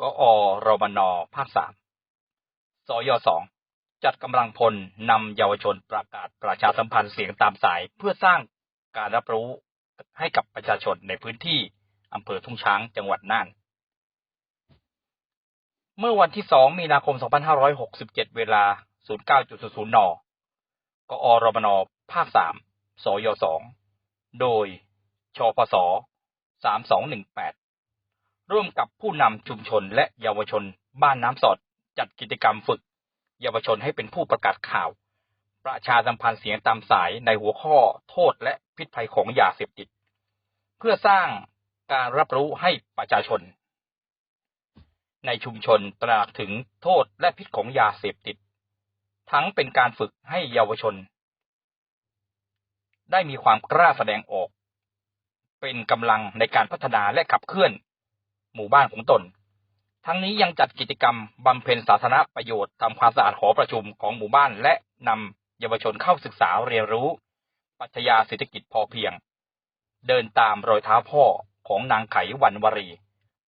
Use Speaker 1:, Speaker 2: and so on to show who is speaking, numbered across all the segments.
Speaker 1: กอรมนภาคสามสยสองจัดกำลังพลนำเยาวชนประกาศประชาสัมพันธ์เสียงตามสายเพื่อสร้างการรับรู้ให้กับประชาชนในพื้นที่อำเภอทุ่งช้างจังหวัดน่าน เมื่อวันที่ 2 มีนาคม 2567 เวลา 09.00 น กอรมนภาค 3 สย 2 โดย ชพศ 3218 ร่วมกับผู้นำชุมชนและเยาวชน บ้านน้ำสอด จัดกิจกรรมฝึก เยาวชนให้เป็นผู้ประกาศข่าว ประชาสัมพันธ์เสียงตามสายในหัวข้อโทษและพิษภัยของยาเสพติด เพื่อสร้างการรับรู้ให้ประชาชน ในชุมชนตระหนักถึงโทษและพิษของยาเสพติด ทั้งเป็นการฝึกให้เยาวชน ได้มีความกล้าแสดงออก เป็นกำลังในการพัฒนาและขับเคลื่อน หมู่บ้านของตน ทั้งนี้ยังจัดกิจกรรมบำเพ็ญสาธารณประโยชน์ทำความสะอาดหอประชุมของหมู่บ้านและนำเยาวชนเข้าศึกษาเรียนรู้ ปัชญาเศรษฐกิจพอเพียง เดินตามรอยเท้าพ่อของนางไขวันวรี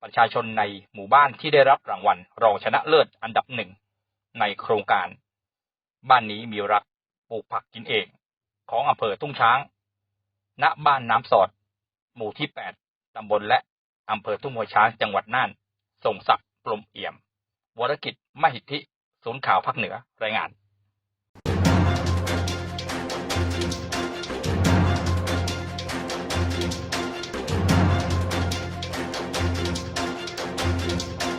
Speaker 1: ประชาชนในหมู่บ้านที่ได้รับรางวัลรองชนะเลิศอันดับหนึ่งในโครงการ บ้านนี้มีรักปลูกผักกินเอง ของอำเภอทุ่งช้าง ณบ้านน้ำสอด หมู่ที่ 8 ตำบลและ อำเภอทุ่งหัวช้างจังหวัดน่านส่งศักดิ์ปลมเอี่ยม วรกิจมหิทธิ ศูนย์ข่าวภาคเหนือรายงาน